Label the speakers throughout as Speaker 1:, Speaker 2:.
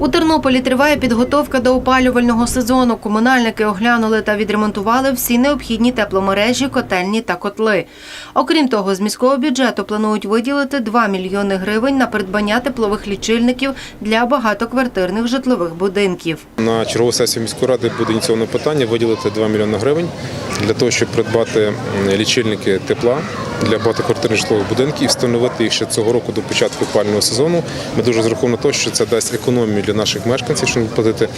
Speaker 1: У Тернополі триває підготовка до опалювального сезону. Комунальники оглянули та відремонтували всі необхідні тепломережі, котельні та котли. Окрім того, з міського бюджету планують виділити 2 мільйони гривень на придбання теплових лічильників для багатоквартирних житлових будинків.
Speaker 2: На чергову сесію міської ради буде ініційовано питання виділити 2 мільйони гривень для того, щоб придбати лічильники тепла для багатоквартирних житлових будинків і встановити їх ще цього року до початку опалювального сезону. Ми дуже розраховуємо на те, що це дасть економію для наших мешканців, щоб платити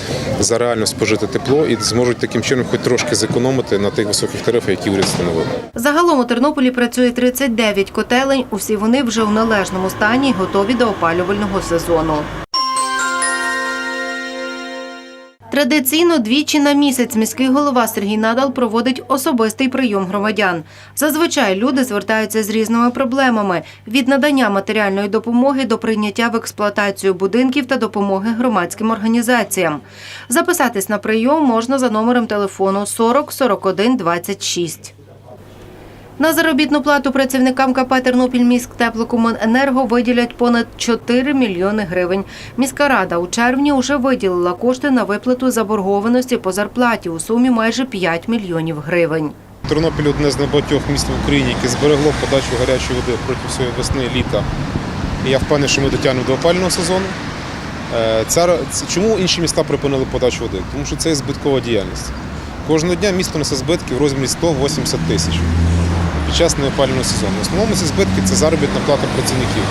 Speaker 2: за реально спожите тепло і зможуть таким чином хоч трошки зекономити на тих високих тарифах, які уряд встановив.
Speaker 1: Загалом у Тернополі працює 39 котелень. Усі вони вже у належному стані готові до опалювального сезону. Традиційно двічі на місяць міський голова Сергій Надал проводить особистий прийом громадян. Зазвичай люди звертаються з різними проблемами від надання матеріальної допомоги до прийняття в експлуатацію будинків та допомоги громадським організаціям. Записатись на прийом можна за номером телефону 40 41 26. На заробітну плату працівникам КП «Тернопільміськтеплокомуненерго» виділять понад 4 мільйони гривень. Міська рада у червні вже виділила кошти на виплату заборгованості по зарплаті у сумі майже 5 мільйонів гривень.
Speaker 2: Тернопіль одне з небагатьох міст в Україні, яке зберегло подачу гарячої води протягом своєї весни, літа. Я впевнений, що ми дотягнемо до опального сезону. Е, чому інші міста припинили подачу води? Тому що це є збиткова діяльність. Кожного дня місто несе збитки в розмірі 180 тисяч під час неопалювального сезону. В основному ці збитки це заробітна плата працівників.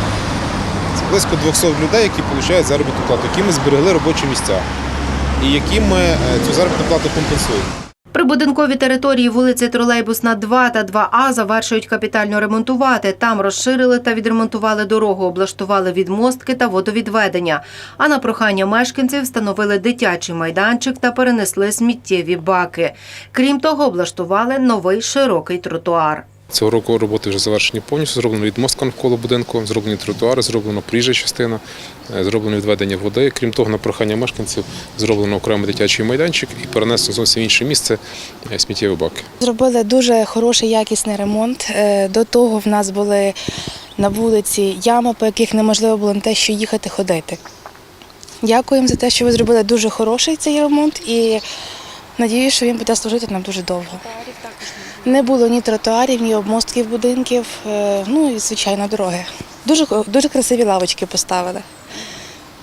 Speaker 2: Це близько 200 людей, які отримують заробітну плату, які ми зберегли робочі місця і які ми е, цю заробітну плату компенсуємо.
Speaker 1: Прибудинкові території вулиці Тролейбусна 2 та 2А завершують капітально ремонтувати. Там розширили та відремонтували дорогу, облаштували відмостки та водовідведення. А на прохання мешканців встановили дитячий майданчик та перенесли сміттєві баки. Крім того, облаштували новий широкий тротуар.
Speaker 2: Цього року роботи вже завершені повністю. Зроблено відмостка навколо будинку, зроблені тротуари, зроблено проїжджа частина, е, зроблено відведення води. Крім того, на прохання мешканців зроблено окремий дитячий майданчик і перенесено зовсім інше місце е, сміттєві баки.
Speaker 3: Зробили дуже хороший якісний ремонт. Е, До того в нас були на вулиці ями, по яких неможливо було не те, що їхати ходити. Дякуємо за те, що ви зробили дуже хороший цей ремонт і надіюсь, що він буде служити нам дуже довго. Не було ні тротуарів, ні обмостків будинків, е, ну і звичайно дороги. Дуже, дуже красиві лавочки поставили.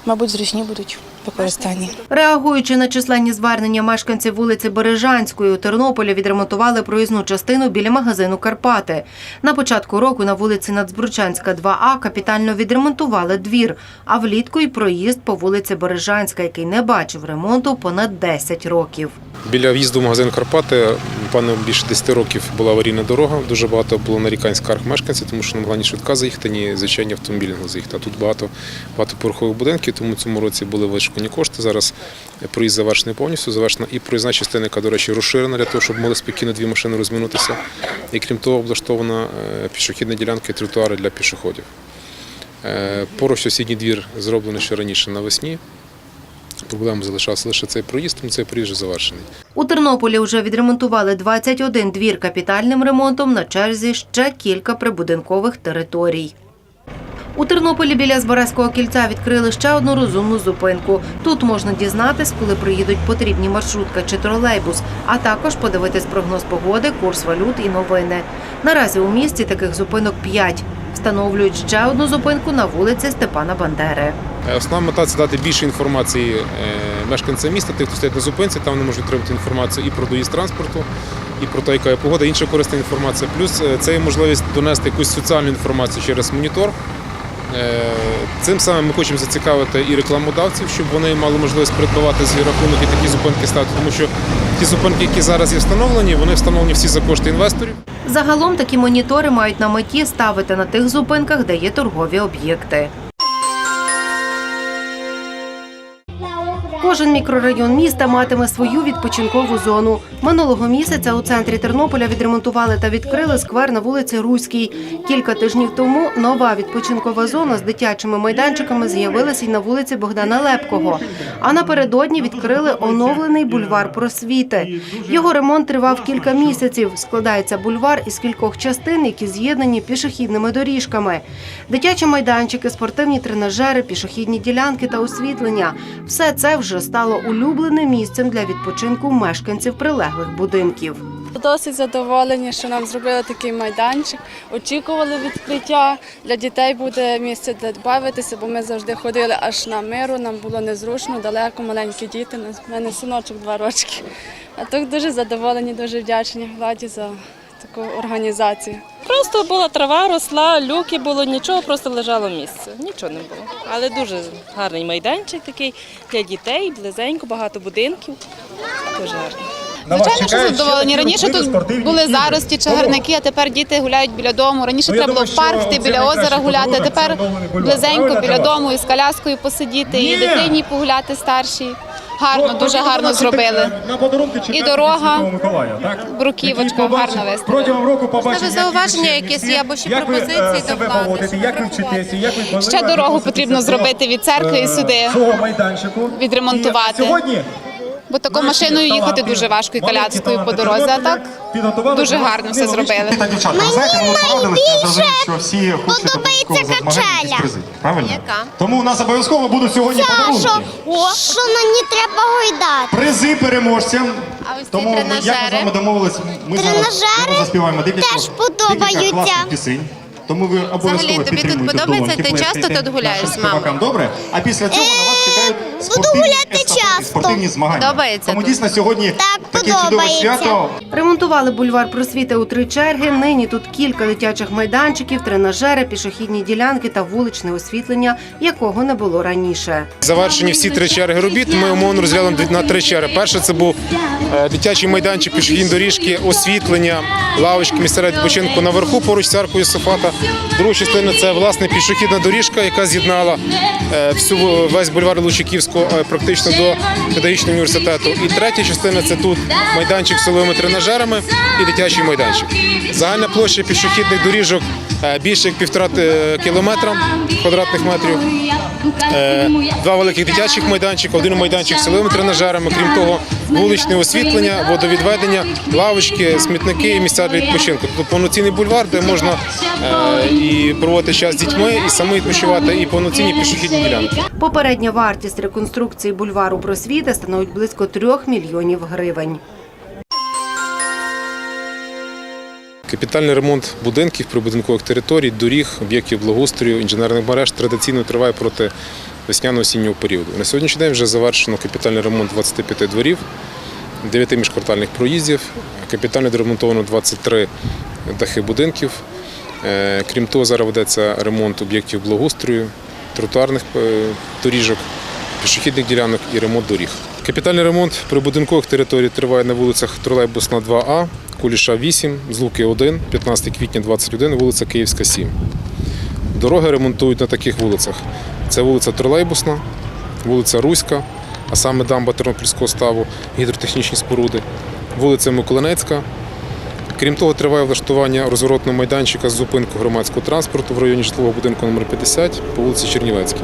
Speaker 3: Мабуть, зручні будуть використанні.
Speaker 1: Реагуючи на численні звернення мешканців вулиці Бережанської у Тернополі відремонтували проїзну частину біля магазину Карпати. На початку року на вулиці Нацбручанська 2А капітально відремонтували двір, а влітку й проїзд по вулиці Бережанська, який не бачив ремонту понад 10 років.
Speaker 2: Біля в'їзду в магазин Карпати, пане більше 10 років була аварійна дорога. Дуже багато було нарікань скарг мешканців, тому що не могла ні швидка заїхати, ні звичайні автомобілі не заїхати. А тут багато багатоповерхових будинків, тому цьому році були вишукані кошти. Зараз проїзд завершений повністю. Завершена і проїзна частина, яка, до речі, розширена для того, щоб могли спокійно дві машини розминутися. І крім того, облаштована е, пішохідна ділянка і тротуари для пішоходів. Е, Поруч сусідній двір зроблений ще раніше навесні. Проблем залишався лише цей проїзд, тому цей проїзд вже завершений.
Speaker 1: У Тернополі вже відремонтували 21 двір капітальним ремонтом, на черзі ще кілька прибудинкових територій. У Тернополі біля Збаразького кільця відкрили ще одну розумну зупинку. Тут можна дізнатись, коли приїдуть потрібні маршрутка чи тролейбус, а також подивитись прогноз погоди, курс валют і новини. Наразі у місті таких зупинок 5. Встановлюють ще одну зупинку на вулиці Степана Бандери.
Speaker 2: Е, Основна мета це дати більше інформації е, мешканцям міста, тих, хто стоять на зупинці, там вони можуть отримати інформацію і про доїзд транспорту, і про те, яка є погода, інша корисна інформація. Плюс е, це є можливість донести якусь соціальну інформацію через монітор. Е, Цим самим ми хочемо зацікавити і рекламодавців, щоб вони мали можливість придбавати свій рахунок і такі зупинки ставити, тому що ті зупинки, які зараз є встановлені, вони встановлені всі за кошти інвесторів.
Speaker 1: Загалом такі монітори мають на меті ставити на тих зупинках, де є торгові об'єкти. Кожен мікрорайон міста матиме свою відпочинкову зону. Минулого місяця у центрі Тернополя відремонтували та відкрили сквер на вулиці Руській. Кілька тижнів тому нова відпочинкова зона з дитячими майданчиками з'явилася й на вулиці Богдана Лепкого. А напередодні відкрили оновлений бульвар просвіти. Його ремонт тривав кілька місяців. Складається бульвар із кількох частин, які з'єднані пішохідними доріжками. Дитячі майданчики, спортивні тренажери, пішохідні ділянки та освітлення все це вже стало улюбленим місцем для відпочинку мешканців прилеглих будинків.
Speaker 4: Досить задоволені, що нам зробили такий майданчик. Очікували відкриття. Для дітей буде місце де бавитися, бо ми завжди ходили аж на миру. Нам було незручно, далеко, маленькі діти. У мене синочок два рочки. А тут дуже задоволені, дуже вдячні владі за таку організацію.
Speaker 5: Просто була трава, росла, люки було, нічого, просто лежало місце. Нічого не було. Але дуже гарний майданчик такий для дітей, близенько, багато будинків. Дуже гарно.
Speaker 6: Звичайно, що задоволені. Раніше тут були зарості, чагарники, а тепер діти гуляють біля дому. Раніше
Speaker 7: Ну,
Speaker 6: треба було в парк йти біля озера гуляти, а тепер близенько біля дому і з коляскою посидіти, і дитині погуляти старшій. Гарно, дуже гарно зробили.
Speaker 7: На подарунки чекають
Speaker 6: дорога,
Speaker 7: Миколая, так?
Speaker 6: бруківочка гарно
Speaker 7: року побачили
Speaker 8: зауваження якісь є, або ще
Speaker 7: ви, е,
Speaker 8: пропозиції до влади,
Speaker 7: як ви вчитеся, як ви
Speaker 6: Ще дорогу потрібно зробити від церкви і
Speaker 7: е,
Speaker 6: сюди.
Speaker 7: Цього майданчику.
Speaker 6: Відремонтувати. Бо такою машиною їхати дуже важко і коляскою по дорозі. А так дуже гарно все зробили.
Speaker 7: та дівчатка. Ви знаєте, ми порадилися, я зрозумів, що всі хочуть обов'язково за змагання якісь призи. Правильно?
Speaker 8: Яка?
Speaker 7: Тому у нас обов'язково будуть сьогодні подарунки.
Speaker 9: Що мені треба гойдати?
Speaker 7: Призи переможцям.
Speaker 8: А ось ці
Speaker 7: Тому ми, як ми з
Speaker 8: тренажери?
Speaker 7: вами домовились, ми зараз
Speaker 9: Тренажери
Speaker 7: зараз заспіваємо декілька,
Speaker 9: теж подобаються.
Speaker 7: декілька класних пісень. Тому ви обов'язково
Speaker 8: тобі тут подобається?
Speaker 7: долоньки,
Speaker 8: Ти часто тут гуляєш
Speaker 7: нашим
Speaker 8: з мамою?
Speaker 7: співакам, Добре? А після цього на вас чекають
Speaker 9: буду
Speaker 7: спортивні
Speaker 9: гуляти часто.
Speaker 7: спортивні змагання.
Speaker 8: Подобається
Speaker 7: Тому
Speaker 8: тут?
Speaker 7: дійсно сьогодні
Speaker 9: Так, подобається.
Speaker 1: Ремонтували бульвар просвіти у три черги. Нині тут кілька дитячих майданчиків, тренажери, пішохідні ділянки та вуличне освітлення, якого не було раніше.
Speaker 2: Завершені всі три черги робіт. Ми умовно розділили на три черги. Перше це був е, дитячий майданчик, пішохідні доріжки, освітлення, лавочки, місця відпочинку наверху поруч з церквою Софата. Друга частина це власне пішохідна доріжка, яка з'єднала е, всю весь бульвар Лучаківського е, практично до педагогічного університету. І третя частина це тут майданчик з силовими тренажерами і дитячий майданчик. Загальна площа пішохідних доріжок більше як півтора е, кілометра квадратних метрів. Е, Два великих дитячих майданчика, один майданчик з силовими тренажерами. Крім того, вуличне освітлення, водовідведення, лавочки, смітники і місця для відпочинку. Тобто повноцінний бульвар, де можна е, і проводити час з дітьми, і самі відпочивати, і повноцінні пішохідні ділянки.
Speaker 1: Попередня вартість реконструкції бульвару просвіти становить близько трьох мільйонів гривень.
Speaker 2: Капітальний ремонт будинків, прибудинкових територій, доріг, об'єктів благоустрою, інженерних мереж традиційно триває проти весняно-осіннього періоду. На сьогоднішній день вже завершено капітальний ремонт 25 дворів, 9 міжквартальних проїздів, капітально доремонтовано 23 дахи будинків. Е, Крім того, зараз ведеться ремонт об'єктів благоустрою, тротуарних е, доріжок, пішохідних ділянок і ремонт доріг. Капітальний ремонт прибудинкових територій триває на вулицях Тролейбусна 2А, Куліша 8, Злуки 1, 15 квітня 21, вулиця Київська 7. Дороги ремонтують на таких вулицях. Це вулиця Тролейбусна, вулиця Руська, а саме дамба Тернопільського ставу, гідротехнічні споруди, вулиця Миколинецька. Крім того, триває влаштування розворотного майданчика з зупинку громадського транспорту в районі житлового будинку номер 50 по вулиці Чернівецькій.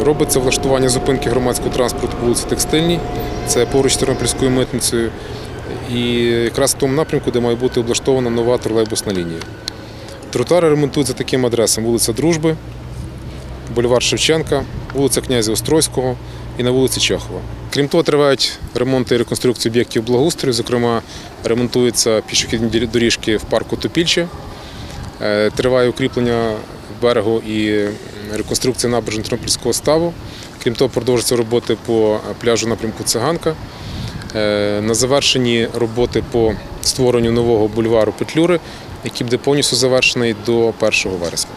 Speaker 2: Е, Робиться влаштування зупинки громадського транспорту по вулиці Текстильній, це поруч з Тернопільською митницею. І якраз в тому напрямку, де має бути облаштована нова тролейбусна лінія. Тротуари ремонтують за таким адресом: вулиця Дружби, бульвар Шевченка, вулиця Князя Острозького і на вулиці Чехова. Крім того, тривають ремонти і реконструкції об'єктів благоустрою. Зокрема, ремонтуються пішохідні доріжки в парку Топільче, Е, триває укріплення берегу і реконструкція набережної Тернопільського ставу. Крім того, продовжуються роботи по пляжу напрямку Циганка. Е, На завершенні роботи по створенню нового бульвару Петлюри, який буде повністю завершений до 1 вересня.